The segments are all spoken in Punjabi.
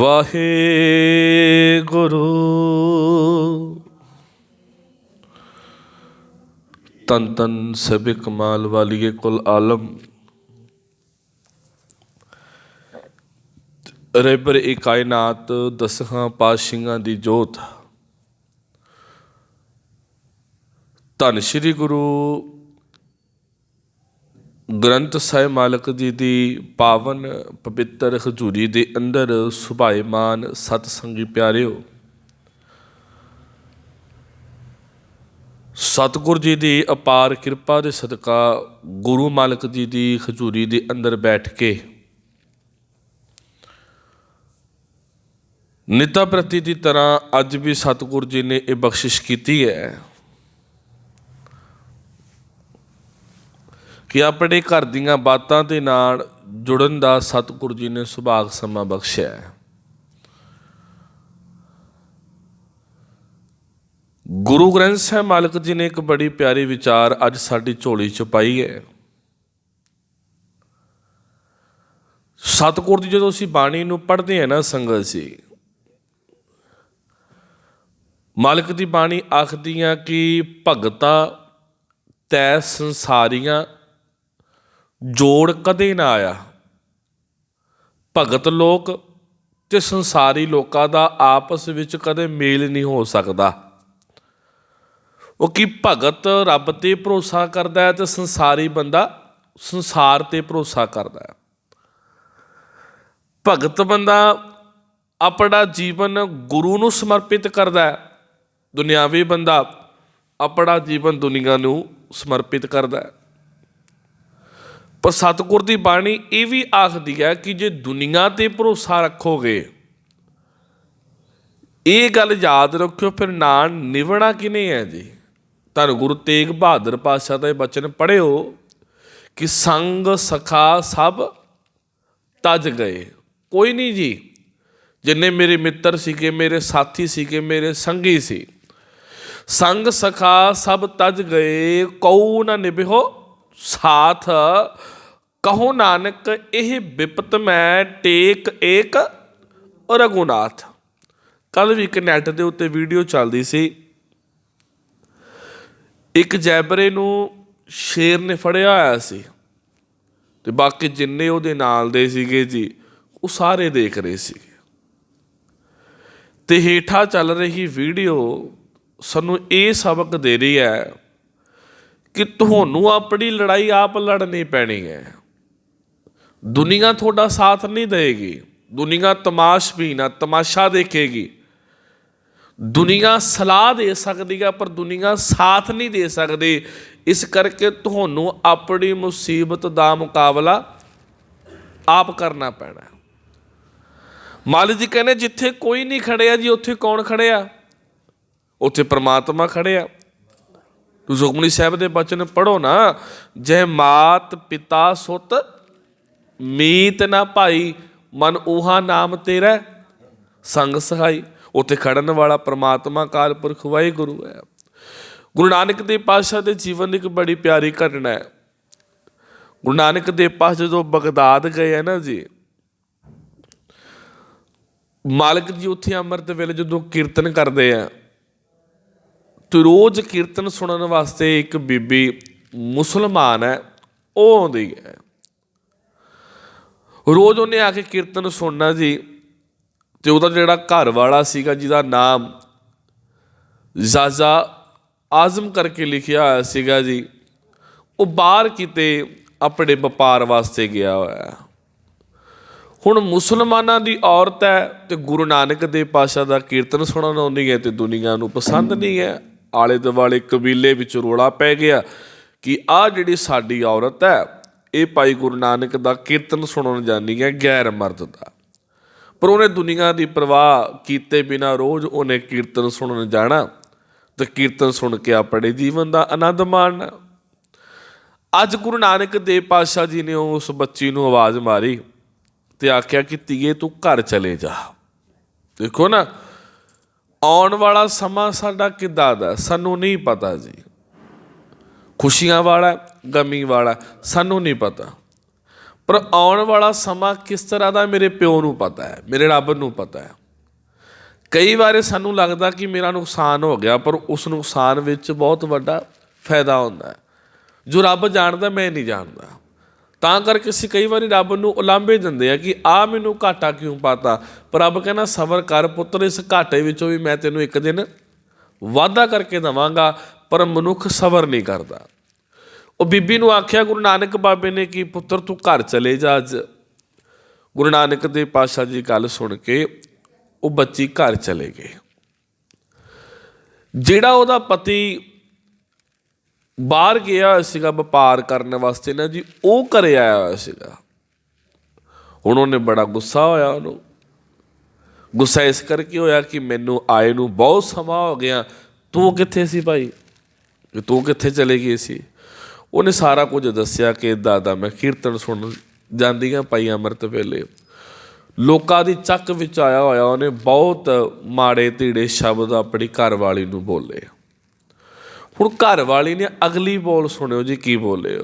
ਵਾਹਿਗੁਰੂ ਤਨ ਤਨ ਸਭੇ ਕਮਾਲ ਵਾਲੀਏ ਕੁਲ ਆਲਮ। ਰਹਿਬਰ ਇਹ ਕਾਇਨਾਤ ਦਸਹਾਂ ਪਾਤਸ਼ਾਹਾਂ ਦੀ ਜੋਤ। ਧੰਨ ਸ਼੍ਰੀ ਗੁਰੂ ਗ੍ਰੰਥ ਸਾਹਿਬ ਮਾਲਕ ਜੀ ਦੀ ਪਾਵਨ ਪਵਿੱਤਰ ਹਜ਼ੂਰੀ ਦੇ ਅੰਦਰ ਸੁਭਾਏਮਾਨ ਸਤ ਸੰਗੀ ਪਿਆਰਿਓ, ਸਤਿਗੁਰ ਜੀ ਦੀ ਅਪਾਰ ਕਿਰਪਾ ਦੇ ਸਦਕਾ ਗੁਰੂ ਮਾਲਕ ਜੀ ਦੀ ਹਜ਼ੂਰੀ ਦੇ ਅੰਦਰ ਬੈਠ ਕੇ ਨਿਤਾ ਪ੍ਰਤੀ ਦੀ ਤਰ੍ਹਾਂ ਅੱਜ ਵੀ ਸਤਿਗੁਰ ਜੀ ਨੇ ਇਹ ਬਖਸ਼ਿਸ਼ ਕੀਤੀ ਹੈ। ਕਿ ਆਪਣੇ ਘਰ ਦੀਆਂ ਬਾਤਾਂ ਦੇ ਨਾਲ ਜੁੜਨ ਦਾ ਸਤਿਗੁਰੂ ਜੀ ਨੇ ਸੁਭਾਗ ਸਮਾਂ ਬਖਸ਼ਿਆ ਹੈ। ਗੁਰੂ ਗ੍ਰੰਥ ਸਾਹਿਬ ਮਾਲਕ ਜੀ ਨੇ ਇੱਕ ਬੜੀ ਪਿਆਰੀ ਵਿਚਾਰ ਅੱਜ ਸਾਡੀ ਝੋਲੀ ਚ ਪਾਈ ਹੈ। ਸਤਿਗੁਰ ਦੀ ਜਦੋਂ ਅਸੀਂ ਬਾਣੀ ਨੂੰ ਪੜ੍ਹਦੇ ਹਾਂ ਨਾ ਸੰਗਤ ਜੀ, ਮਾਲਕ ਦੀ ਬਾਣੀ ਆਖਦੀਆਂ ਕਿ ਭਗਤਾ ਤੈ ਸੰਸਾਰੀਆਂ ਜੋੜ ਕਦੇ ਨਾ ਆਇਆ। ਭਗਤ ਲੋਕ ਅਤੇ ਸੰਸਾਰੀ ਲੋਕਾਂ ਦਾ ਆਪਸ ਵਿੱਚ ਕਦੇ ਮੇਲ ਨਹੀਂ ਹੋ ਸਕਦਾ। ਉਹ ਕੀ ਭਗਤ ਰੱਬ ਤੇ ਭਰੋਸਾ ਕਰਦਾ ਹੈ ਤੇ ਸੰਸਾਰੀ ਬੰਦਾ ਸੰਸਾਰ ਤੇ ਭਰੋਸਾ ਕਰਦਾ ਹੈ? ਭਗਤ ਬੰਦਾ ਆਪਣਾ ਜੀਵਨ ਗੁਰੂ ਨੂੰ ਸਮਰਪਿਤ ਕਰਦਾ ਹੈ। ਦੁਨਿਆਵੀ ਬੰਦਾ ਆਪਣਾ ਜੀਵਨ ਦੁਨੀਆ ਨੂੰ ਸਮਰਪਿਤ ਕਰਦਾ ਹੈ। ਪਰ ਸਤਿਗੁਰ ਦੀ ਬਾਣੀ ਇਹ ਵੀ ਆਖਦੀ ਹੈ ਕਿ ਜੇ ਦੁਨੀਆ ਤੇ ਭਰੋਸਾ ਰੱਖੋਗੇ, ਇਹ ਗੱਲ ਯਾਦ ਰੱਖਿਓ, ਫਿਰ ਨਾਨ ਨਿਵਣਾ ਕਿਨੇ ਹੈ ਜੀ? ਧੰਨ ਗੁਰੂ ਤੇਗ ਬਹਾਦਰ ਪਾਤਸ਼ਾਹ ਦਾ ਇਹ ਬਚਨ ਪੜਿਓ ਕਿ ਸੰਗ ਸਖਾ ਸਭ ਤਜ ਗਏ। ਕੋਈ ਨਹੀਂ ਜੀ, ਜਿੰਨੇ ਮੇਰੇ ਮਿੱਤਰ ਸੀਗੇ, ਮੇਰੇ ਸਾਥੀ ਸੀਗੇ, ਮੇਰੇ ਸੰਗੀ ਸੀ, ਸੰਗ ਸਖਾ ਸਭ ਤਜ ਗਏ, ਕਉ ਨਾ ਨਿਭਿਓ ਸਾਥ, ਕਹੋ ਨਾਨਕ, ਇਹ ਵਿਪਤ ਮੈਂ ਟੇਕ ਏਕ ਰਘੁਨਾਥ। ਕੱਲ ਵੀ ਇੱਕ ਨੈਟ ਦੇ ਉੱਤੇ ਵੀਡੀਓ ਚੱਲਦੀ ਸੀ। ਇੱਕ ਜੈਬਰੇ ਨੂੰ ਸ਼ੇਰ ਨੇ ਫੜਿਆ ਹੋਇਆ ਸੀ। ਤੇ ਬਾਕੀ ਜਿੰਨੇ ਉਹਦੇ ਨਾਲ ਦੇ ਸੀਗੇ ਜੀ, ਉਹ ਸਾਰੇ ਦੇਖ ਰਹੇ ਸੀਗੇ। ਤੇ ਹੇਠਾਂ ਚੱਲ ਰਹੀ ਵੀਡੀਓ ਸਾਨੂੰ ਇਹ ਸਬਕ ਦੇ ਰਹੀ ਹੈ ਕਿ ਤੁਹਾਨੂੰ ਆਪਣੀ ਲੜਾਈ ਆਪ ਲੜਨੀ ਪੈਣੀ ਹੈ। ਦੁਨੀਆ ਤੁਹਾਡਾ ਸਾਥ ਨਹੀਂ ਦੇਗੀ ਦੁਨੀਆ ਤਮਾਸ਼ ਤਮਾਸ਼ਬੀਨਾ ਤਮਾਸ਼ਾ ਦੇਖੇਗੀ। ਦੁਨੀਆ ਸਲਾਹ ਦੇ ਸਕਦੀ ਹੈ, ਪਰ ਦੁਨੀਆ ਸਾਥ ਨਹੀਂ ਦੇ ਸਕਦੀ। ਇਸ ਕਰਕੇ ਤੁਹਾਨੂੰ ਆਪਣੀ ਮੁਸੀਬਤ ਦਾ ਮੁਕਾਬਲਾ ਆਪ ਕਰਨਾ ਪੈਣਾ। ਮਾਲੀ ਜੀ ਕਹਿੰਦੇ, ਜਿੱਥੇ ਕੋਈ ਨਹੀਂ ਖੜਿਆ ਜੀ, ਉੱਥੇ ਕੌਣ ਖੜਿਆ? ਉੱਥੇ ਪ੍ਰਮਾਤਮਾ ਖੜਿਆ। ਤੂੰ ਸੁਖਮਨੀ ਸਾਹਿਬ ਦੇ ਬਚਨ ਪੜੋ ਨਾ ਜੈ ਮਾਤ ਪਿਤਾ ਸੁਤ, ਮੀਤ ਨਾ ਭਾਈ, ਮਨ ਉਹਾ ਨਾਮ ਤੇਰਾ, ਸੰਗ ਸਹਾਈ। ਉੱਥੇ ਖੜਨ ਵਾਲਾ ਪ੍ਰਮਾਤਮਾ ਕਾਲ ਪੁਰਖ ਵਾਹਿਗੁਰੂ ਹੈ। ਗੁਰੂ ਨਾਨਕ ਦੇਵ ਪਾਤਸ਼ਾਹ ਦੇ ਜੀਵਨ ਦੀ ਇੱਕ ਬੜੀ ਪਿਆਰੀ ਘਟਨਾ ਹੈ। ਗੁਰੂ ਨਾਨਕ ਦੇਵ ਪਾਤਸ਼ਾਹ ਜਦੋਂ ਬਗਦਾਦ ਗਏ ਹੈ ਨਾ ਜੀ, ਮਾਲਕ ਜੀ ਉੱਥੇ ਅੰਮ੍ਰਿਤ ਵੇਲੇ ਜਦੋਂ ਕੀਰਤਨ ਕਰਦੇ ਆ ਤੇ ਰੋਜ਼ ਕੀਰਤਨ ਸੁਣਨ ਵਾਸਤੇ ਇੱਕ ਬੀਬੀ ਮੁਸਲਮਾਨ ਹੈ, ਉਹ ਆਉਂਦੀ ਹੈ। ਰੋਜ਼ ਉਹਨੇ ਆ ਕੇ ਕੀਰਤਨ ਸੁਣਨਾ ਜੀ ਤੇ ਉਹਦਾ ਜਿਹੜਾ ਘਰ ਵਾਲਾ ਸੀਗਾ, ਜਿਹਦਾ ਨਾਮ ਜ਼ਾਜ਼ਾ ਆਜ਼ਮ ਕਰਕੇ ਲਿਖਿਆ ਹੋਇਆ ਸੀਗਾ ਜੀ, ਉਹ ਬਾਹਰ ਕਿਤੇ ਆਪਣੇ ਵਪਾਰ ਵਾਸਤੇ ਗਿਆ ਹੋਇਆ ਹੁਣ ਮੁਸਲਮਾਨਾਂ ਦੀ ਔਰਤ ਹੈ ਤੇ ਗੁਰੂ ਨਾਨਕ ਦੇਵ ਪਾਸ਼ਾ ਦਾ ਕੀਰਤਨ ਸੁਣਨ ਆਉਂਦੀ ਹੈ ਤੇ ਦੁਨੀਆ ਨੂੰ ਪਸੰਦ ਨਹੀਂ ਹੈ। ਆਲੇ ਦੁਆਲੇ ਕਬੀਲੇ ਵਿੱਚ ਰੋਲਾ ਪੈ ਗਿਆ ਕਿ ਆਹ ਜਿਹੜੀ ਸਾਡੀ ਔਰਤ ਹੈ, ਇਹ ਭਾਈ ਗੁਰੂ ਨਾਨਕ ਦਾ ਕੀਰਤਨ ਸੁਣਨ ਜਾਂਦੀ ਹੈ ਗੈਰ ਮਰਦ ਦਾ। ਪਰ ਉਹਨੇ ਦੁਨੀਆ ਦੀ ਪਰਵਾਹ ਕੀਤੇ ਬਿਨਾ ਰੋਜ਼ ਉਹਨੇ ਕੀਰਤਨ ਸੁਣਨ ਜਾਣਾ ਤੇ ਕੀਰਤਨ ਸੁਣ ਕੇ ਆਪਣੇ ਜੀਵਨ ਦਾ ਆਨੰਦ ਮਾਣਨਾ। ਅੱਜ ਗੁਰੂ ਨਾਨਕ ਦੇਵ ਪਾਤਸ਼ਾਹ ਜੀ ਨੇ ਉਸ ਬੱਚੀ ਨੂੰ ਆਵਾਜ਼ ਮਾਰੀ ਤੇ ਆਖਿਆ ਕਿ ਧੀਏ ਤੂੰ ਘਰ ਚਲੇ ਜਾ। ਦੇਖੋ ਨਾ ਆਉਣ ਵਾਲਾ ਸਮਾਂ ਸਾਡਾ ਕਿੱਦਾਂ ਦਾ ਸਾਨੂੰ ਨਹੀਂ ਪਤਾ ਜੀ। ਖੁਸ਼ੀਆਂ ਵਾਲਾ ਗਮੀ ਵਾਲਾ ਸਾਨੂੰ ਨਹੀਂ ਪਤਾ। ਪਰ ਆਉਣ ਵਾਲਾ ਸਮਾਂ ਕਿਸ ਤਰ੍ਹਾਂ ਦਾ ਮੇਰੇ ਪਿਓ ਨੂੰ ਪਤਾ ਹੈ, ਮੇਰੇ ਰੱਬ ਨੂੰ ਪਤਾ ਹੈ। ਕਈ ਵਾਰ ਸਾਨੂੰ ਲੱਗਦਾ ਕਿ ਮੇਰਾ ਨੁਕਸਾਨ ਹੋ ਗਿਆ, ਪਰ ਉਸ ਨੁਕਸਾਨ ਵਿੱਚ ਬਹੁਤ ਵੱਡਾ ਫਾਇਦਾ ਹੁੰਦਾ ਹੈ। ਜੋ ਰੱਬ ਜਾਣਦਾ, ਮੈਂ ਨਹੀਂ ਜਾਣਦਾ। ਤਾਂ ਕਰਕੇ ਅਸੀਂ ਕਈ ਵਾਰੀ ਰੱਬ ਨੂੰ ਉਲਾਂਭੇ ਦਿੰਦੇ ਆ ਕਿ ਆ ਮੈਨੂੰ ਘਾਟਾ ਕਿਉਂ ਪਾਤਾ? ਪਰ ਰੱਬ ਕਹਿੰਦਾ, ਸਬਰ ਕਰ ਪੁੱਤਰ, ਇਸ ਘਾਟੇ ਵਿੱਚੋਂ ਵੀ ਮੈਂ ਤੈਨੂੰ ਇੱਕ ਦਿਨ ਵਾਅਦਾ ਕਰਕੇ ਦਵਾਂਗਾ, ਪਰ ਮਨੁੱਖ ਸਬਰ ਨਹੀਂ ਕਰਦਾ। ਉਹ ਬੀਬੀ ਨੂੰ ਆਖਿਆ, ਗੁਰੂ ਨਾਨਕ ਬਾਬੇ ਨੇ ਕਿ ਪੁੱਤਰ, ਤੂੰ ਘਰ ਚਲੇ ਜਾ ਅੱਜ। ਗੁਰੂ ਨਾਨਕ ਦੇ ਪਾਸ਼ਾ ਜੀ ਗੱਲ ਸੁਣ ਕੇ ਉਹ ਬੱਚੀ ਘਰ ਚਲੇ ਗਏ। ਜਿਹੜਾ ਉਹਦਾ ਪਤੀ ਬਾਹਰ ਗਿਆ ਹੋਇਆ ਸੀਗਾ, ਵਪਾਰ ਕਰਨ ਵਾਸਤੇ ਨਾ ਜੀ, ਉਹ ਘਰੇ ਆਇਆ ਹੋਇਆ ਸੀਗਾ। ਹੁਣ ਉਹਨੇ ਬੜਾ ਗੁੱਸਾ ਹੋਇਆ ਉਹਨੂੰ। ਗੁੱਸਾ ਇਸ ਕਰਕੇ ਹੋਇਆ ਕਿ ਮੈਨੂੰ ਆਏ ਨੂੰ ਬਹੁਤ ਸਮਾਂ ਹੋ ਗਿਆ। ਤੂੰ ਕਿੱਥੇ ਸੀ ਭਾਈ? ਕਿ ਤੂੰ ਕਿੱਥੇ ਚਲੇ ਗਈ ਸੀ? ਉਹਨੇ ਸਾਰਾ ਕੁਝ ਦੱਸਿਆ ਕਿ ਦਾਦਾ, ਮੈਂ ਕੀਰਤਨ ਸੁਣ ਜਾਂਦੀਆਂ ਪਾਈ ਅੰਮ੍ਰਿਤ ਵੇਲੇ। ਲੋਕਾਂ ਦੀ ਚੱਕ ਵਿੱਚ ਆਇਆ ਹੋਇਆ, ਉਹਨੇ ਬਹੁਤ ਮਾੜੇ ਧੀੜੇ ਸ਼ਬਦ ਆਪਣੀ ਘਰਵਾਲੀ ਨੂੰ ਬੋਲੇ। ਹੁਣ ਘਰ ਵਾਲੀ ਨੇ ਅਗਲੀ ਬੋਲ ਸੁਣਿਓ ਜੀ, ਕੀ ਬੋਲੇ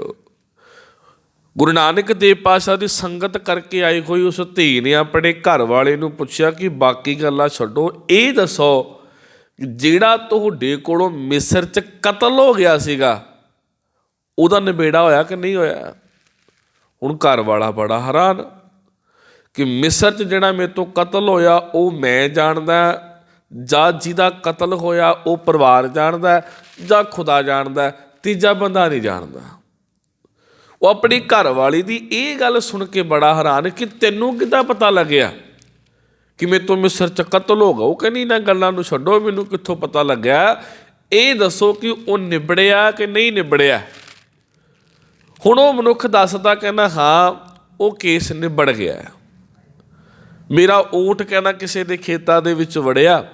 ਗੁਰੂ ਨਾਨਕ ਦੇਵ ਪਾਤਸ਼ਾਹ ਦੀ ਸੰਗਤ ਕਰਕੇ ਆਈ ਹੋਈ ਉਸ ਧੀ ਨੇ ਆਪਣੇ ਘਰ ਵਾਲੇ ਨੂੰ ਪੁੱਛਿਆ ਕਿ ਬਾਕੀ ਗੱਲਾਂ ਛੱਡੋ, ਇਹ ਦੱਸੋ, ਜਿਹੜਾ ਤੁਹਾਡੇ ਕੋਲੋਂ ਮਿਸਰ 'ਚ ਕਤਲ ਹੋ ਗਿਆ ਸੀਗਾ, ਉਹਦਾ ਨਿਬੇੜਾ ਹੋਇਆ ਕਿ ਨਹੀਂ ਹੋਇਆ? ਹੁਣ ਘਰ ਵਾਲਾ ਬੜਾ ਹੈਰਾਨ ਕਿ ਮਿਸਰ 'ਚ ਜਿਹੜਾ ਮੇਰੇ ਤੋਂ ਕਤਲ ਹੋਇਆ, ਉਹ ਮੈਂ ਜਾਣਦਾ, ਜਾਂ ਜਿਹਦਾ ਕਤਲ ਹੋਇਆ, ਉਹ ਪਰਿਵਾਰ ਜਾਣਦਾ ਜਾਂ ਖੁਦਾ ਜਾਣਦਾ ਤੀਜਾ ਬੰਦਾ ਨਹੀਂ ਜਾਣਦਾ। ਉਹ ਆਪਣੀ ਘਰਵਾਲੀ ਦੀ ਇਹ ਗੱਲ ਸੁਣ ਕੇ ਬੜਾ ਹੈਰਾਨ ਕਿ ਤੈਨੂੰ ਕਿੱਦਾਂ ਪਤਾ ਲੱਗਿਆ ਕਿ ਮੇਰੇ ਤੋਂ ਮਿਸਰ ਚ ਕਤਲ ਹੋ ਗਿਆ? ਉਹ ਕਹਿੰਦੀ ਨਾ ਗੱਲਾਂ ਨੂੰ ਛੱਡੋ, ਮੈਨੂੰ ਕਿੱਥੋਂ ਪਤਾ ਲੱਗਿਆ? ਇਹ ਦੱਸੋ ਕਿ ਉਹ ਨਿਬੜਿਆ ਕਿ ਨਹੀਂ ਨਿਬੜਿਆ? ਹੁਣ ਉਹ ਮਨੁੱਖ ਦੱਸਦਾ ਕਹਿੰਦਾ, ਹਾਂ, ਉਹ ਕੇਸ ਨਿਬੜ ਗਿਆ ਮੇਰਾ ਊਂਟ ਕਹਿੰਦਾ ਕਿਸੇ ਦੇ ਖੇਤਾਂ ਦੇ ਵਿੱਚ ਵੜਿਆ।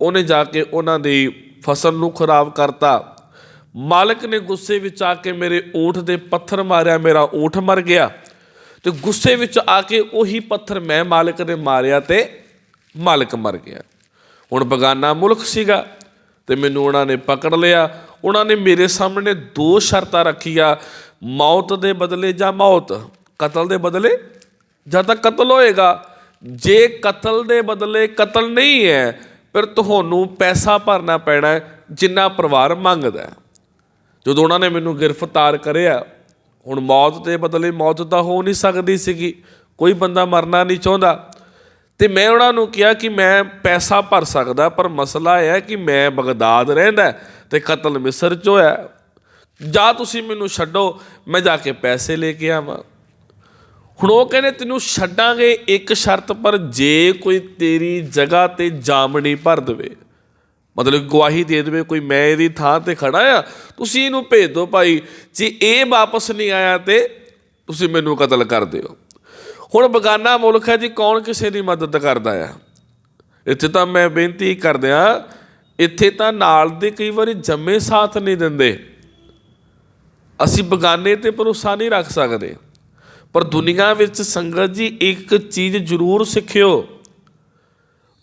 ਉਹਨੇ ਜਾ ਕੇ ਉਹਨਾਂ ਦੀ ਫਸਲ ਨੂੰ ਖਰਾਬ ਕਰਤਾ। ਮਾਲਕ ਨੇ ਗੁੱਸੇ ਵਿੱਚ ਆ ਕੇ ਮੇਰੇ ਊਂਠ ਦੇ ਪੱਥਰ ਮਾਰਿਆ, ਮੇਰਾ ਊਂਠ ਮਰ ਗਿਆ। ਤੇ ਗੁੱਸੇ ਵਿੱਚ ਆ ਕੇ ਉਹੀ ਪੱਥਰ ਮੈਂ ਮਾਲਕ ਨੇ ਮਾਰਿਆ ਤੇ ਮਾਲਕ ਮਰ ਗਿਆ। ਹੁਣ ਬਗਾਨਾ ਮੁਲਕ ਸੀਗਾ ਤੇ ਮੈਨੂੰ ਉਹਨਾਂ ਨੇ ਪਕੜ ਲਿਆ। ਉਹਨਾਂ ਨੇ ਮੇਰੇ ਸਾਹਮਣੇ ਦੋ ਸ਼ਰਤਾਂ ਰੱਖੀਆਂ, ਮੌਤ ਦੇ ਬਦਲੇ ਜਾਂ ਮੌਤ। ਕਤਲ ਦੇ ਬਦਲੇ ਜਾਂ ਤਾਂ ਕਤਲ ਹੋਏਗਾ। ਜੇ ਕਤਲ ਦੇ ਬਦਲੇ ਕਤਲ ਨਹੀਂ ਹੈ ਪਰ ਤੁਹਾਨੂੰ ਪੈਸਾ ਭਰਨਾ ਪੈਣਾ ਹੈ, ਜਿੰਨਾ ਪਰਿਵਾਰ ਮੰਗਦਾ ਹੈ। ਜਦੋਂ ਉਹਨਾਂ ਨੇ ਮੈਨੂੰ ਗ੍ਰਿਫਤਾਰ ਕਰਿਆ ਹੁਣ ਮੌਤ ਦੇ ਬਦਲੇ ਮੌਤ ਤਾਂ ਹੋ ਨਹੀਂ ਸਕਦੀ ਸੀਗੀ ਕੋਈ ਬੰਦਾ ਮਰਨਾ ਨਹੀਂ ਚਾਹੁੰਦਾ। ਤੇ ਮੈਂ ਉਹਨਾਂ ਨੂੰ ਕਿਹਾ ਕਿ ਮੈਂ ਪੈਸਾ ਭਰ ਸਕਦਾ ਪਰ ਮਸਲਾ ਇਹ ਹੈ ਕਿ ਮੈਂ ਬਗਦਾਦ ਰਹਿੰਦਾ ਤੇ ਕਤਲ ਮਿਸਰ 'ਚ ਹੋਇਆ ਜਾਂ ਤੁਸੀਂ ਮੈਨੂੰ ਛੱਡੋ ਮੈਂ ਜਾ ਕੇ ਪੈਸੇ ਲੈ ਕੇ ਆਵਾਂ। ਹੁਣ ਉਹ ਕਹਿੰਦੇ, ਤੈਨੂੰ ਛੱਡਾਂਗੇ ਇੱਕ ਸ਼ਰਤ ਪਰ ਜੇ ਕੋਈ ਤੇਰੀ ਜਗ੍ਹਾ ਤੇ ਜਾਮਣੀ ਭਰ ਦੇਵੇ। ਮਤਲਬ ਗਵਾਹੀ ਦੇ ਦੇਵੇ, ਕੋਈ ਮੈਂ ਇਹਦੀ ਥਾਂ ਤੇ ਖੜਾ ਆ, ਤੁਸੀਂ ਇਹਨੂੰ ਭੇਜ ਦਿਓ ਭਾਈ। ਜੇ ਇਹ ਵਾਪਸ ਨਹੀਂ ਆਇਆ ਤੇ ਤੁਸੀਂ ਮੈਨੂੰ ਕਤਲ ਕਰ ਦਿਓ। ਹੁਣ ਬਗਾਨਾ ਮੁਲਕ ਹੈ ਜੀ, ਕੌਣ ਕਿਸੇ ਦੀ ਮਦਦ ਕਰਦਾ ਆ? ਇੱਥੇ ਤਾਂ ਮੈਂ ਬੇਨਤੀ ਕਰਦਿਆਂ, ਇੱਥੇ ਤਾਂ ਨਾਲ ਦੇ ਕਈ ਵਾਰੀ ਜੰਮੇ ਸਾਥ ਨਹੀਂ ਦਿੰਦੇ। ਅਸੀਂ ਬਗਾਨੇ ਤੇ ਭਰੋਸਾ ਨਹੀਂ ਰੱਖ ਸਕਦੇ। ਪਰ ਦੁਨੀਆ ਵਿੱਚ ਸੰਗਤ ਜੀ ਇੱਕ ਚੀਜ਼ ਜ਼ਰੂਰ ਸਿੱਖਿਓ।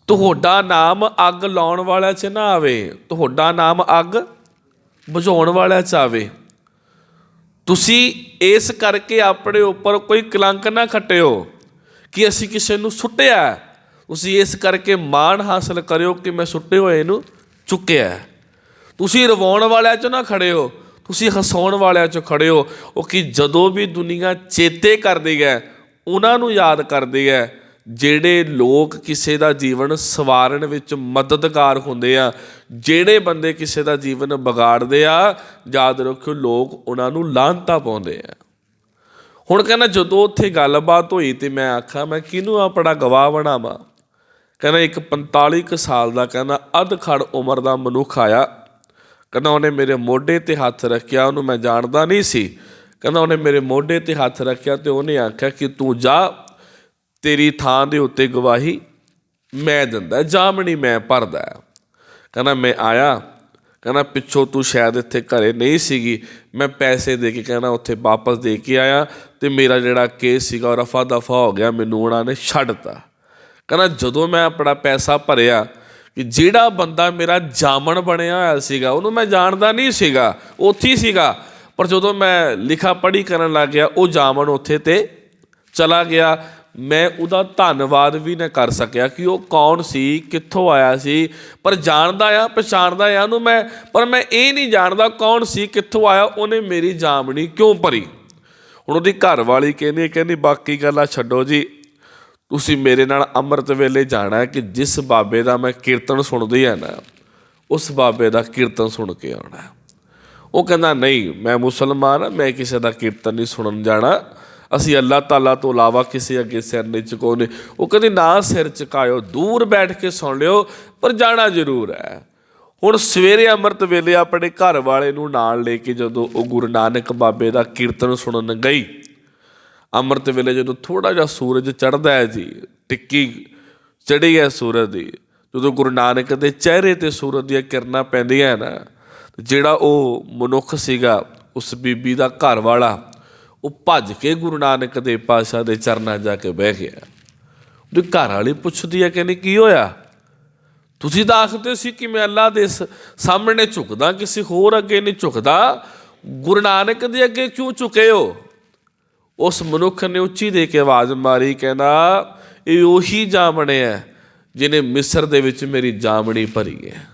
ਤੁਹਾਡਾ ਨਾਮ ਅੱਗ ਲਾਉਣ ਵਾਲਿਆਂ 'ਚ ਨਾ ਆਵੇ। ਤੁਹਾਡਾ ਨਾਮ ਅੱਗ ਬੁਝਾਉਣ ਵਾਲਿਆਂ 'ਚ ਆਵੇ। ਤੁਸੀਂ ਇਸ ਕਰਕੇ ਆਪਣੇ ਉੱਪਰ ਕੋਈ ਕਲੰਕ ਨਾ ਖੱਟਿਓ ਕਿ ਅਸੀਂ ਕਿਸੇ ਨੂੰ ਸੁੱਟਿਆ। ਤੁਸੀਂ ਇਸ ਕਰਕੇ ਮਾਣ ਹਾਸਲ ਕਰਿਓ ਕਿ ਮੈਂ ਸੁੱਟੇ ਹੋਏ ਨੂੰ ਚੁੱਕਿਆ। ਤੁਸੀਂ ਰਵਾਉਣ ਵਾਲਿਆਂ 'ਚ ਨਾ ਖੜੇ ਹੋ ਤੁਸੀਂ ਹਸਾਉਣ ਵਾਲਿਆਂ 'ਚ ਖੜੇ ਹੋ, ਉਹ ਕਿ ਜਦੋਂ ਵੀ ਦੁਨੀਆ ਚੇਤੇ ਕਰਦੀ ਹੈ, ਉਹਨਾਂ ਨੂੰ ਯਾਦ ਕਰਦੀ ਹੈ, ਜਿਹੜੇ ਲੋਕ ਕਿਸੇ ਦਾ ਜੀਵਨ ਸਵਾਰਨ ਵਿੱਚ ਮਦਦਗਾਰ ਹੁੰਦੇ ਆ, ਜਿਹੜੇ ਬੰਦੇ ਕਿਸੇ ਦਾ ਜੀਵਨ ਵਿਗਾੜਦੇ ਆ, ਯਾਦ ਰੱਖਿਓ ਲੋਕ ਉਹਨਾਂ ਨੂੰ ਲਾਂਤਾ ਪਾਉਂਦੇ ਆ। ਹੁਣ ਕਹਿੰਦਾ ਜਦੋਂ ਉੱਥੇ ਗੱਲਬਾਤ ਹੋਈ ਤੇ ਮੈਂ ਆਖਾਂ, ਮੈਂ ਕਿਹਨੂੰ ਆਪਣਾ ਗਵਾਹ ਬਣਾਵਾਂ? ਕਹਿੰਦਾ ਇੱਕ 45 ਕੁ ਸਾਲ ਦਾ ਕਹਿੰਦਾ ਅੱਧ ਖੜ ਉਮਰ ਦਾ ਮਨੁੱਖ ਆਇਆ ਕਹਿੰਦਾ ਉਹਨੇ ਮੇਰੇ ਮੋਢੇ ਤੇ ਹੱਥ ਰੱਖਿਆ, ਉਹਨੂੰ ਮੈਂ ਜਾਣਦਾ ਨਹੀਂ ਸੀ। ਕਹਿੰਦਾ ਉਹਨੇ ਮੇਰੇ ਮੋਢੇ ਤੇ ਹੱਥ ਰੱਖਿਆ ਤੇ ਉਹਨੇ ਆਖਿਆ ਕਿ ਤੂੰ ਜਾ, ਤੇਰੀ ਥਾਂ ਦੇ ਉੱਤੇ ਗਵਾਹੀ ਮੈਂ ਦਿੰਦਾ, ਜਾਮਣੀ ਮੈਂ ਭਰਦਾ ਕਹਿੰਦਾ ਮੈਂ ਆਇਆ, ਕਹਿੰਦਾ ਪਿੱਛੋਂ ਤੂੰ ਸ਼ਾਇਦ ਇੱਥੇ ਘਰੇ ਨਹੀਂ ਸੀਗੀ। ਮੈਂ ਪੈਸੇ ਦੇ ਕੇ ਕਹਿੰਦਾ ਉੱਥੇ ਵਾਪਸ ਦੇ ਕੇ ਆਇਆ ਤੇ ਮੇਰਾ ਜਿਹੜਾ ਕੇਸ ਸੀਗਾ ਉਹ ਰਫਾ ਦਫਾ ਹੋ ਗਿਆ, ਮੈਨੂੰ ਉਹਨਾਂ ਨੇ ਛੱਡਤਾ ਕਹਿੰਦਾ ਜਦੋਂ ਮੈਂ ਆਪਣਾ ਪੈਸਾ ਭਰਿਆ ਕਿ ਜਿਹੜਾ ਬੰਦਾ ਮੇਰਾ ਜਾਮਣ ਬਣਿਆ ਹੋਇਆ ਸੀਗਾ, ਉਹਨੂੰ ਮੈਂ ਜਾਣਦਾ ਨਹੀਂ ਸੀਗਾ, ਉੱਥੇ ਹੀ ਸੀਗਾ। ਪਰ ਜਦੋਂ ਮੈਂ ਲਿਖਾ ਪੜ੍ਹੀ ਕਰਨ ਲੱਗ ਗਿਆ, ਉਹ ਜਾਮਣ ਉੱਥੇ ਤੇ ਚਲਾ ਗਿਆ। ਮੈਂ ਉਹਦਾ ਧੰਨਵਾਦ ਵੀ ਨਾ ਕਰ ਸਕਿਆ ਕਿ ਉਹ ਕੌਣ ਸੀ, ਕਿੱਥੋਂ ਆਇਆ ਸੀ। ਪਰ ਜਾਣਦਾ ਆ, ਪਛਾਣਦਾ ਆ ਉਹਨੂੰ ਮੈਂ, ਪਰ ਮੈਂ ਇਹ ਨਹੀਂ ਜਾਣਦਾ ਕੌਣ ਸੀ, ਕਿੱਥੋਂ ਆਇਆ, ਉਹਨੇ ਮੇਰੀ ਜਾਮਣੀ ਕਿਉਂ ਭਰੀ? ਹੁਣ ਉਹਦੀ ਘਰ ਵਾਲੀ ਕਹਿੰਦੀ ਕਹਿੰਦੀ, ਬਾਕੀ ਗੱਲਾਂ ਛੱਡੋ ਜੀ। ਤੁਸੀਂ ਮੇਰੇ ਨਾਲ ਅੰਮ੍ਰਿਤ ਵੇਲੇ ਜਾਣਾ ਕਿ ਜਿਸ ਬਾਬੇ ਦਾ ਮੈਂ ਕੀਰਤਨ ਸੁਣਦੀ ਆ ਨਾ, ਉਸ ਬਾਬੇ ਦਾ ਕੀਰਤਨ ਸੁਣ ਕੇ ਆਉਣਾ ਉਹ ਕਹਿੰਦਾ, ਨਹੀਂ, ਮੈਂ ਮੁਸਲਮਾਨ ਆ ਮੈਂ ਕਿਸੇ ਦਾ ਕੀਰਤਨ ਨਹੀਂ ਸੁਣਨ ਜਾਣਾ। ਅਸੀਂ ਅੱਲਾਹ ਤਾਲਾ ਤੋਂ ਇਲਾਵਾ ਕਿਸੇ ਅੱਗੇ ਸਿਰ ਨਹੀਂ ਝੁਕਾਉਂਦੇ। ਉਹ ਕਹਿੰਦੇ, ਨਾ, ਸਿਰ ਝੁਕਾਇਓ, ਦੂਰ ਬੈਠ ਕੇ ਸੁਣ ਲਿਓ, ਪਰ ਜਾਣਾ ਜ਼ਰੂਰ ਹੈ। ਹੁਣ ਸਵੇਰੇ ਅੰਮ੍ਰਿਤ ਵੇਲੇ ਆਪਣੇ ਘਰ ਵਾਲੇ ਨੂੰ ਨਾਲ ਲੈ ਕੇ ਜਦੋਂ ਉਹ ਗੁਰੂ ਨਾਨਕ ਬਾਬੇ ਦਾ ਕੀਰਤਨ ਸੁਣਨ ਗਈ ਅੰਮ੍ਰਿਤ ਵੇਲੇ ਜਦੋਂ ਥੋੜਾ ਜਿਹਾ ਸੂਰਜ ਚੜ੍ਹਦਾ ਹੈ ਜੀ, ਟਿੱਕੀ ਚੜੀ ਹੈ ਸੂਰਜ ਦੀ, ਜਦੋਂ ਗੁਰੂ ਨਾਨਕ ਦੇ ਚਿਹਰੇ ਤੇ ਸੂਰਜ ਦੀਆਂ ਕਿਰਨਾਂ ਪੈਂਦੀਆਂ ਹੈ ਨਾ ਜਿਹੜਾ ਉਹ ਮਨੁੱਖ ਸੀਗਾ, ਉਸ ਬੀਬੀ ਦਾ ਘਰ ਵਾਲਾ, ਉਹ ਭੱਜ ਕੇ ਗੁਰੂ ਨਾਨਕ ਦੇ ਪਾਸ਼ਾ ਦੇ ਚਰਨਾਂ ਜਾ ਕੇ ਬਹਿ ਗਿਆ। ਉਹਦੀ ਘਰ ਵਾਲੀ ਪੁੱਛਦੀ ਹੈ, ਕਹਿੰਦੀ, ਕੀ ਹੋਇਆ? ਤੁਸੀਂ ਤਾਂ ਆਖਦੇ ਸੀ ਕਿ ਮੈਂ ਅੱਲਾ ਦੇ ਸਾਹਮਣੇ ਝੁਕਦਾ, ਕਿਸੇ ਹੋਰ ਅੱਗੇ ਨਹੀਂ ਝੁਕਦਾ। ਗੁਰੂ ਨਾਨਕ ਦੇ ਅੱਗੇ ਕਿਉਂ ਝੁਕੇ ਹੋ? ਉਸ ਮਨੁੱਖ ਨੇ ਉੱਚੀ ਦੇ ਕੇ ਆਵਾਜ਼ ਮਾਰੀ, ਕਹਿੰਦਾ, ਇਹ ਉਹੀ ਜਾਮਣੇ ਹੈ ਜਿਹਨੇ ਮਿਸਰ ਦੇ ਵਿੱਚ ਮੇਰੀ ਜਾਮਣੀ ਭਰੀ ਹੈ।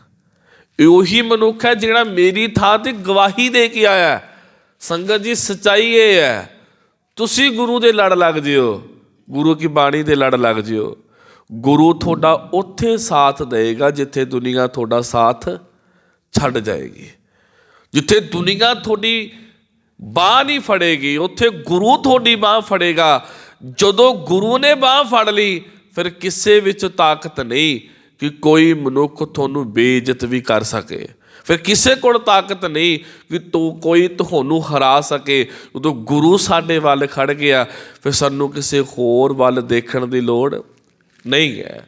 ਇਹ ਉਹੀ ਮਨੁੱਖ ਹੈ ਜਿਹੜਾ ਮੇਰੀ ਥਾਂ ਤੇ ਗਵਾਹੀ ਦੇ ਕੇ ਆਇਆ ਸੰਗਤ ਜੀ, ਸਚਾਈ ਇਹ ਹੈ, ਤੁਸੀਂ ਗੁਰੂ ਦੇ ਲੜ ਲੱਗ ਜਿਓ। ਗੁਰੂ ਕੀ ਬਾਣੀ ਦੇ ਲੜ ਲੱਗ ਜਿਓ। ਗੁਰੂ ਤੁਹਾਡਾ ਉੱਥੇ ਸਾਥ ਦੇਗਾ ਜਿੱਥੇ ਦੁਨੀਆ ਤੁਹਾਡਾ ਸਾਥ ਛੱਡ ਜਾਏਗੀ। ਜਿੱਥੇ ਦੁਨੀਆ ਤੁਹਾਡੀ ਬਾਹ ਨਹੀਂ ਫੜੇਗੀ, ਉੱਥੇ ਗੁਰੂ ਤੁਹਾਡੀ ਬਾਹ ਫੜੇਗਾ। ਜਦੋਂ ਗੁਰੂ ਨੇ ਬਾਹ ਫੜ ਲਈ, ਫਿਰ ਕਿਸੇ ਵਿੱਚ ਤਾਕਤ ਨਹੀਂ ਕਿ ਕੋਈ ਮਨੁੱਖ ਤੁਹਾਨੂੰ ਬੇਇੱਜ਼ਤ ਵੀ ਕਰ ਸਕੇ। ਫਿਰ ਕਿਸੇ ਕੋਲ ਤਾਕਤ ਨਹੀਂ ਕਿ ਤੂੰ ਕੋਈ ਤੁਹਾਨੂੰ ਹਰਾ ਸਕੇ। ਉਦੋਂ ਗੁਰੂ ਸਾਡੇ ਵੱਲ ਖੜ ਗਿਆ, ਫਿਰ ਸਾਨੂੰ ਕਿਸੇ ਹੋਰ ਵੱਲ ਦੇਖਣ ਦੀ ਲੋੜ ਨਹੀਂ ਹੈ।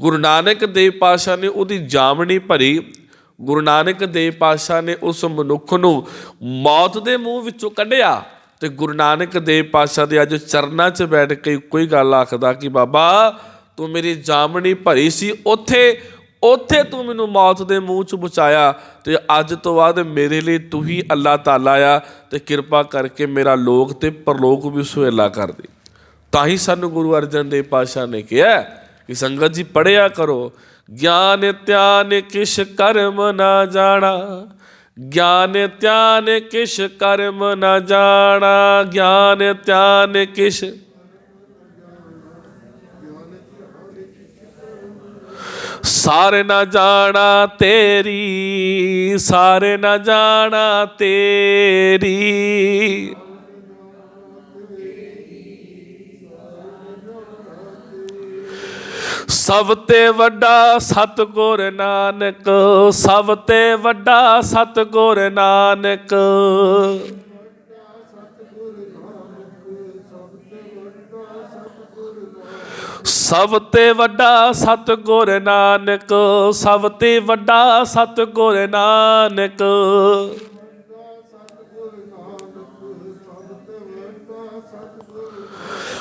ਗੁਰੂ ਨਾਨਕ ਦੇਵ ਪਾਸ਼ਾ ਨੇ ਉਹਦੀ ਜਾਮਣੀ ਭਰੀ ਗੁਰੂ ਨਾਨਕ ਦੇਵ ਪਾਤਸ਼ਾਹ ਨੇ ਉਸ ਮਨੁੱਖ ਨੂੰ ਮੌਤ ਦੇ ਮੂੰਹ ਵਿੱਚੋਂ ਕੱਢਿਆ ਤੇ ਗੁਰੂ ਨਾਨਕ ਦੇਵ ਪਾਤਸ਼ਾਹ ਦੇ ਅੱਜ ਚਰਨਾਂ 'ਚ ਬੈਠ ਕੇ ਕੋਈ ਗੱਲ ਆਖਦਾ ਕਿ ਬਾਬਾ, ਤੂੰ ਮੇਰੀ ਜਾਮਣੀ ਭਰੀ ਸੀ ਉੱਥੇ ਉੱਥੇ ਤੂੰ ਮੈਨੂੰ ਮੌਤ ਦੇ ਮੂੰਹ 'ਚ ਬਚਾਇਆ ਤੇ ਅੱਜ ਤੋਂ ਬਾਅਦ ਮੇਰੇ ਲਈ ਤੂੰ ਹੀ ਅੱਲਾਹ ਤਾਲਾ ਆ ਤੇ ਕਿਰਪਾ ਕਰਕੇ ਮੇਰਾ ਲੋਕ ਤੇ ਪਰਲੋਕ ਵੀ ਸੁਹੇਲਾ ਕਰ ਦੇ। ਤਾਂ ਹੀ ਸਾਨੂੰ ਗੁਰੂ ਅਰਜਨ ਦੇਵ ਪਾਤਸ਼ਾਹ ਨੇ ਕਿਹਾ ਕਿ ਸੰਗਤ ਜੀ ਪੜਿਆ ਕਰੋ ਗਿਆਨ ਧਿਆਨ ਕਿਛ ਕਰਮ ਨਾ ਜਾਣਾ। ਗਿਆਨ ਧਿਆਨ ਕਿਛ ਕਰਮ ਨਾ ਜਾਣਾ। ਗਿਆਨ ਧਿਆਨ ਕਿਛ ਸਾਰੇ ਨਾ ਜਾਣਾ ਤੇਰੀ, ਸਾਰੇ ਨਾ ਜਾਣਾ ਤੇਰੀ। ਸਭ ਤੇ ਵੱਡਾ ਸਤਗੁਰ ਨਾਨਕ, ਸਭ ਤੇ ਵੱਡਾ ਸਤਗੁਰ ਨਾਨਕ। ਸਭ ਤੇ ਵੱਡਾ ਸਤਗੁਰ ਨਾਨਕ, ਸਭ ਤੇ ਵੱਡਾ ਸਤਗੁਰ ਨਾਨਕ।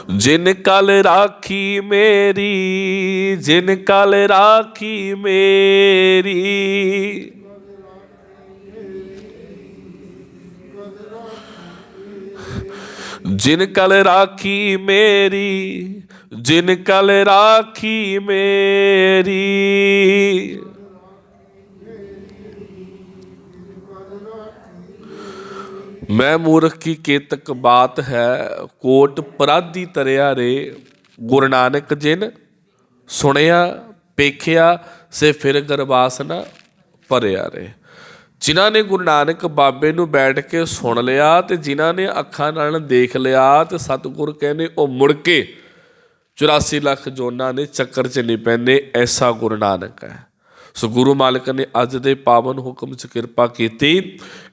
ਜਿਨ ਕਲ ਰਾਖੀ ਮੇਰੀ, ਜਿਨ ਕਲ ਰਾਖੀ ਮੇਰੀ। ਜਿਨ ਕਲ ਰਾਖੀ ਮੇਰੀ, ਜਿਨ ਕਲ ਰਾਖੀ ਮੇਰੀ। ਮੈਂ ਮੂਰਖ ਕੀ ਕੇਤਕ ਬਾਤ ਹੈ, ਕੋਟ ਪਰਾਧੀ ਤਰਿਆ ਰੇ, ਗੁਰੂ ਨਾਨਕ ਜਿਨ ਸੁਣਿਆ, ਪੇਖਿਆ, ਸੇ ਫਿਰ ਗਰਵਾਸ ਨਾ ਭਰਿਆ ਰੇ। ਜਿਨ੍ਹਾਂ ਨੇ ਗੁਰੂ ਨਾਨਕ ਬਾਬੇ ਨੂੰ ਬੈਠ ਕੇ ਸੁਣ ਲਿਆ ਤੇ ਜਿਨ੍ਹਾਂ ਨੇ ਅੱਖਾਂ ਨਾਲ ਦੇਖ ਲਿਆ ਤੇ ਸਤਿਗੁਰ ਕਹਿੰਦੇ, ਉਹ ਮੁੜ ਕੇ 84 ਲੱਖ ਜੋਨਾਂ ਨੇ ਚੱਕਰ 'ਚ ਨਹੀਂ ਪੈਂਦੇ, ਐਸਾ ਗੁਰੂ ਨਾਨਕ ਹੈ। ਸੋ ਗੁਰੂ ਮਾਲਕ ਨੇ ਅੱਜ ਦੇ ਪਾਵਨ ਹੁਕਮ 'ਚ ਕਿਰਪਾ ਕੀਤੀ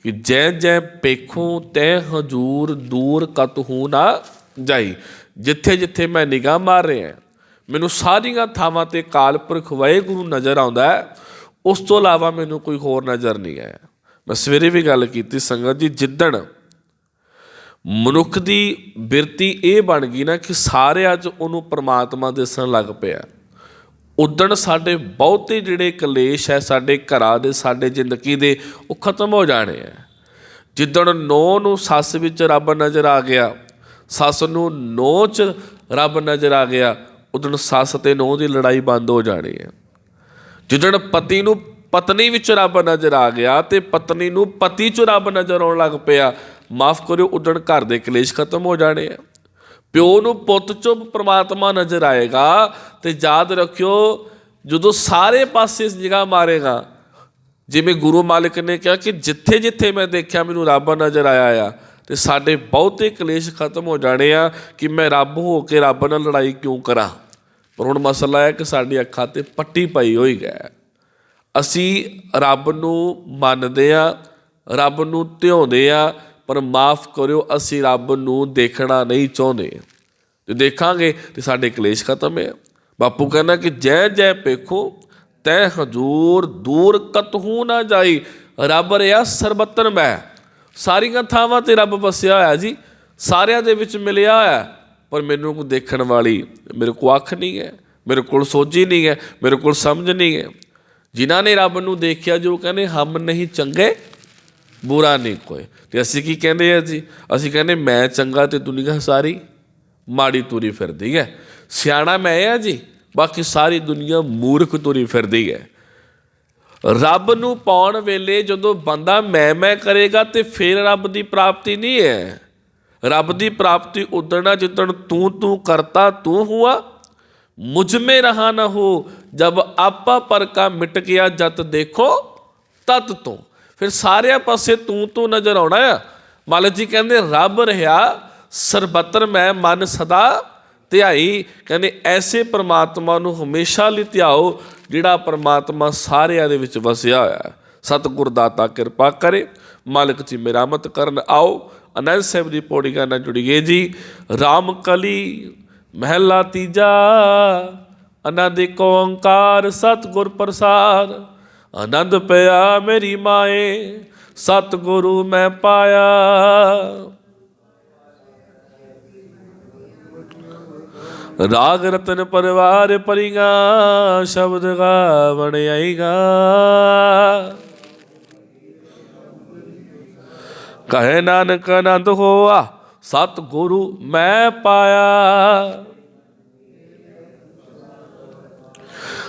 ਕਿ ਜੈ ਜੈ ਪੇਖੂ ਤੈ ਹਜੂਰ ਦੂਰ ਕਤ ਕਤਹੂ ਨਾ ਜਾਈ। ਜਿੱਥੇ ਜਿੱਥੇ ਮੈਂ ਨਿਗਾਹ ਮਾਰ ਰਿਹਾ ਮੈਨੂੰ ਸਾਰੀਆਂ ਥਾਵਾਂ ਤੇ ਕਾਲਪੁਰਖ ਵਾਹਿਗੁਰੂ ਨਜ਼ਰ ਆਉਂਦਾ ਹੈ। ਉਸ ਤੋਂ ਇਲਾਵਾ ਮੈਨੂੰ ਕੋਈ ਹੋਰ ਨਜ਼ਰ ਨਹੀਂ ਆਇਆ। ਮੈਂ ਸਵੇਰੇ ਵੀ ਗੱਲ ਕੀਤੀ, ਸੰਗਤ ਜੀ, ਜਿੱਦਣ ਮਨੁੱਖ ਦੀ ਬਿਰਤੀ ਇਹ ਬਣ ਗਈ ਨਾ ਕਿ ਸਾਰੇ ਅੱਜ ਉਹਨੂੰ ਪ੍ਰਮਾਤਮਾ ਦਿਸਣ ਲੱਗ ਪਿਆ। ਉਦਣ ਸਾਡੇ ਬਹੁਤੇ ਜਿਹੜੇ ਕਲੇਸ਼ ਹੈ, ਸਾਡੇ ਘਰਾਂ ਦੇ, ਸਾਡੇ ਜ਼ਿੰਦਗੀ ਦੇ, ਉਹ ਖਤਮ ਹੋ ਜਾਣੇ ਆ। ਜਿੱਦਣ ਨੌ ਨੂੰ ਸੱਸ ਵਿੱਚ ਰੱਬ ਨਜ਼ਰ ਆ ਗਿਆ, ਸੱਸ ਨੂੰ ਨੌ ਚ ਰੱਬ ਨਜ਼ਰ ਆ ਗਿਆ ਉਦੋਂ ਸੱਸ ਤੇ ਨੌ ਦੀ ਲੜਾਈ ਬੰਦ ਹੋ ਜਾਣੀ ਹੈ ਜਿੱਦਣ ਪਤੀ ਨੂੰ ਪਤਨੀ ਵਿੱਚ ਰੱਬ ਨਜ਼ਰ ਆ ਗਿਆ ਤੇ ਪਤਨੀ ਨੂੰ ਪਤੀ ਚ ਰੱਬ ਨਜ਼ਰ ਆਉਣ ਲੱਗ ਪਿਆ, ਮਾਫ ਕਰਿਓ, ਉਦਣ ਘਰ ਦੇ ਕਲੇਸ਼ ਖਤਮ ਹੋ ਜਾਣੇ ਆ। ਪਿਓ ਨੂੰ ਪੁੱਤ ਚੁੱਪ ਪ੍ਰਮਾਤਮਾ ਨਜ਼ਰ ਆਏਗਾ ਤੇ ਯਾਦ ਰੱਖਿਓ, ਜਦੋਂ ਸਾਰੇ ਪਾਸੇ ਜਗ੍ਹਾ ਮਾਰੇਗਾ, ਜਿਵੇਂ ਗੁਰੂ ਮਾਲਿਕ ਨੇ ਕਿਹਾ ਕਿ ਜਿੱਥੇ ਜਿੱਥੇ ਮੈਂ ਦੇਖਿਆ ਮੈਨੂੰ ਰੱਬ ਨਜ਼ਰ ਆਇਆ ਆ, ਤੇ ਸਾਡੇ ਬਹੁਤੇ ਕਲੇਸ਼ ਖਤਮ ਹੋ ਜਾਣੇ ਆ ਕਿ ਮੈਂ ਰੱਬ ਹੋ ਕੇ ਰੱਬ ਨਾਲ ਲੜਾਈ ਕਿਉਂ ਕਰਾਂ। ਪਰ ਹੁਣ ਮਸਲਾ ਹੈ ਕਿ ਸਾਡੀ ਅੱਖਾਂ ਤੇ ਪੱਟੀ ਪਈ ਹੋਈ ਹੈ। ਅਸੀਂ ਰੱਬ ਨੂੰ ਮੰਨਦੇ ਆ, ਰੱਬ ਨੂੰ ਧਿਆਉਂਦੇ ਆ ਪਰ ਮਾਫ ਕਰਿਓ, ਅਸੀਂ ਰੱਬ ਨੂੰ ਦੇਖਣਾ ਨਹੀਂ ਚਾਹੁੰਦੇ। ਜੇ ਦੇਖਾਂਗੇ ਤੇ ਸਾਡੇ ਕਲੇਸ਼ ਖਤਮ ਹੈ। ਬਾਪੂ ਕਹਿੰਦਾ ਕਿ ਜੈ ਜੈ ਪੇਖੋ ਤੈ ਹਜੂਰ ਦੂਰ ਕਤਹੂ ਨਾ ਜਾਈ। ਰੱਬ ਰਿਆ ਸਰਬਤਨ ਮੈਂ। ਸਾਰੀਆਂ ਥਾਵਾਂ ਤੇ ਰੱਬ ਵਸਿਆ ਹੋਇਆ ਜੀ। ਸਾਰਿਆਂ ਦੇ ਵਿੱਚ ਮਿਲਿਆ ਹੋਇਆ। ਪਰ ਮੈਨੂੰ ਕੋ ਦੇਖਣ ਵਾਲੀ ਮੇਰੇ ਕੋ ਅੱਖ ਨਹੀਂ ਹੈ। ਮੇਰੇ ਕੋਲ ਸੋਝੀ ਨਹੀਂ ਹੈ। ਮੇਰੇ ਕੋਲ ਸਮਝ ਨਹੀਂ ਹੈ। ਜਿਨ੍ਹਾਂ ਨੇ ਰੱਬ ਨੂੰ ਦੇਖਿਆ, ਜੋ ਕਹਿੰਦੇ, ਹਮ ਨਹੀਂ ਚੰਗੇ ਬੁਰਾ ਨਹੀਂ ਕੋਈ। ਤੇ ਅਸੀਂ ਕੀ ਕਹਿੰਦੇ ਆ ਜੀ? ਅਸੀਂ ਕਹਿੰਦੇ, ਮੈਂ ਚੰਗਾ ਤੇ ਦੁਨੀਆ ਸਾਰੀ, ਮਾੜੀ ਤੁਰੀ ਫਿਰਦੀ ਹੈ। ਸਿਆਣਾ ਮੈਂ ਆ ਜੀ, ਬਾਕੀ ਸਾਰੀ ਦੁਨੀਆ ਮੂਰਖ ਤੁਰੀ ਫਿਰਦੀ ਹੈ। ਰੱਬ ਨੂੰ ਪਾਉਣ ਵੇਲੇ ਜਦੋਂ ਬੰਦਾ ਮੈਂ ਮੈਂ ਕਰੇਗਾ ਤੇ ਫਿਰ ਰੱਬ ਦੀ ਪ੍ਰਾਪਤੀ ਨਹੀਂ ਹੈ। ਰੱਬ ਦੀ ਪ੍ਰਾਪਤੀ ਉਦਣਾ ਜਿੱਦਣ ਤੂੰ ਤੂੰ ਕਰਤਾ, ਤੂੰ ਹੁਆ। ਮੁਝ ਮੇ ਰਹਾ ਨਾ ਹੋ। ਜਬ ਆਪਾ ਪਰ ਕਾ ਮਿਟ ਗਿਆ ਜਤ ਦੇਖੋ, ਤਤ ਤੋਂ। ਫਿਰ ਸਾਰਿਆਂ ਪਾਸੇ ਤੂੰ ਤੂੰ ਨਜ਼ਰ ਆਉਣਾ ਆ। ਮਾਲਕ ਜੀ ਕਹਿੰਦੇ, ਰੱਬ ਰਹਾ, ਸਰਬੱਤਰ ਮੈਂ ਮਨ ਸਦਾ ਧਿਆਈ। ਕਹਿੰਦੇ, ਐਸੇ ਪ੍ਰਮਾਤਮਾ ਨੂੰ ਹਮੇਸ਼ਾ ਲਈ ਧਿਆਓ, ਜਿਹੜਾ ਪ੍ਰਮਾਤਮਾ ਸਾਰਿਆਂ ਦੇ ਵਿੱਚ ਵਸਿਆ ਹੋਇਆ ਹੈ। ਸਤਿਗੁਰ ਦਾਤਾ ਕਿਰਪਾ ਕਰੇ। ਮਾਲਕ ਜੀ ਮਿਹਰਮਤ ਕਰਨ ਆਓ। ਅਨੰਦ ਸਾਹਿਬ ਦੀ ਪੌੜੀਆਂ ਨਾਲ ਜੁੜੀਏ ਜੀ। RAM ਕਲੀ, ਮਹਿਲਾ ਤੀਜਾ ਆਨੰਦ ਏਕ ਓੰਕਾਰ, ਸਤਿਗੁਰ ਪ੍ਰਸਾਦ। ਆਨੰਦ ਪਿਆ ਮੇਰੀ ਮਾਏ, ਸਤਿਗੁਰੂ ਮੈਂ ਪਾਇਆ। ਰਾਗ ਰਤਨ ਪਰਿਵਾਰ ਪਰਿਗਾ, ਸ਼ਬਦ ਗਾਵਣ ਆਈਗਾ। ਕਹੇ ਨਾਨਕ ਆਨੰਦ ਹੋਆ ਸਤ ਗੁਰੂ ਮੈਂ ਪਾਇਆ।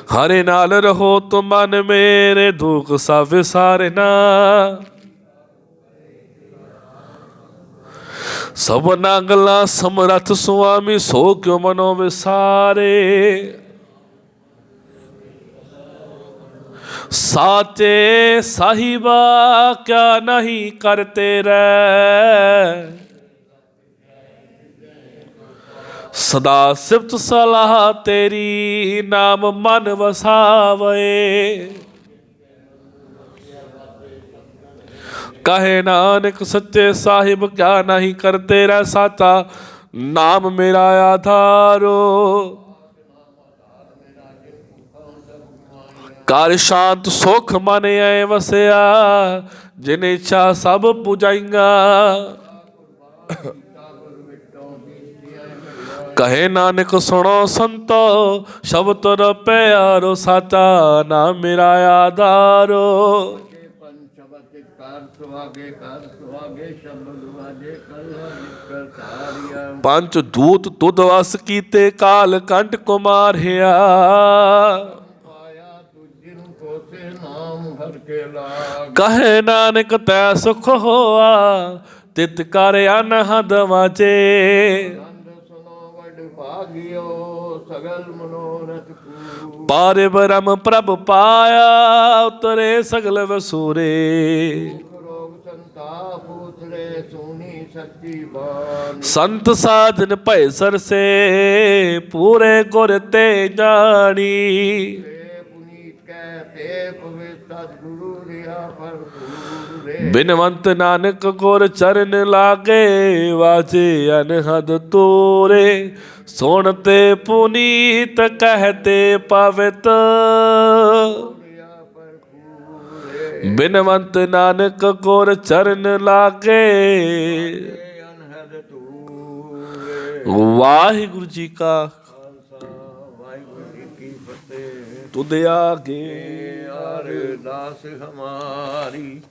ਹਰੇ ਨਾਲ ਰਹੋ ਤੁਮ ਮਨ ਮੇਰੇ, ਦੁੱਖ ਸਭ ਨਾ। ਸਭ ਨਾਗਲਾ ਸਮਰਥ ਸੁਆਮੀ, ਸੋ ਕਿਉ ਮਨੋ ਵਿਸਾਰੇ ਸਾਚੇ ਸਾਹਿਬਾ, ਕਿਆ ਨਹੀਂ ਕਰਤੇ ਰਹਿ। ਸਦਾ ਸਿਫਤ ਸਲਾਹ ਤੇਰੀ ਨਾਮ ਮਨ ਵਸਾਵੇ ਕਹੇ ਨਾਨਕ ਸੱਚੇ ਸਾਹਿਬ ਕਿਆ ਨਹੀਂ ਕਰਤੇ ਰਹਿ ਸਾਤਾ ਨਾਮ ਮੇਰਾ ਆਧਾਰੋ ਕਰ ਸ਼ਾਂਤ ਸੁਖ ਮਨ ਐ ਵਸਿਆ ਜਿਨ ਇੱਛਾ ਸਭ ਪੁਜਾਈਆਂ ਕਹੇ ਨਾਨਕ, ਸੁਣੋ ਸੰਤੋ ਸ਼ਬਦ ਰ ਪਿਆਰੋ, ਸਾਚਾ ਨਾ ਮੇਰਾ ਆਧਾਰੋ। ਪੰਜ ਦੂਤ ਤੁਧ ਵਸ ਕੀਤੇ, ਕਾਲ ਕੰਟ ਕੁਮਾਰਿਆ। ਪਾਇਆ ਕਹੇ ਨਾਨਕ, ਤੈ ਸੁਖ ਹੋਆ, ਤਿਤ ਕਰ ਅਨਹਦ ਵਾਚੇ। ਭਾਗਿਓ ਸਗਲ ਮਨੋਰਥ ਪੂਰ। ਪਾਰੇ ਬ੍ਰਹਮ ਪ੍ਰਭ ਪਾਇਆ ਉਤਰੇ ਸਗਲ ਵਸੂਰੇ। ਸੰਤ ਸਾਧਨ ਭੈ ਸਰਸੇ ਪੂਰੇ ਗੁਰ ਤੇ ਜਾਣੀ। ਤੇ ਪੁਨੀਤ ਕੈ ਤੇ ਪਵਿੱਤਰ ਗੁਰੂ ਬਿਨਵੰਤ ਨਾਨਕ ਗੁਰ ਚਰਨ ਲਾਗੇ, ਵਾਜੇ ਅਨਹਦ ਤੋਰੇ ਸੁਣ ਤੇ ਪੁਨੀਤ ਕਹਤੇ ਪਵਿੱਤ। ਬਿਨਵੰਤ ਨਾਨਕ ਗੁਰ ਚਰਨ ਲਾਗੇ। ਵਾਹਿਗੁਰੂ ਜੀ ਕਾ ਖਾਲਸਾ ਵਾਹਿਗੁਰੂ ਜੀ ਕੀ ਫਤਿਹ ਤੁਧ ਆਗੇ। ਅਰਦਾਸ ਹਮਾਰੀ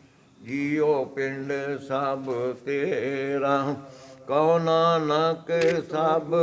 ਜੀਉ ਪਿੰਡ ਸਭ ਤੇਰਾ। ਕਉ ਨਾਨਕ ਸਭ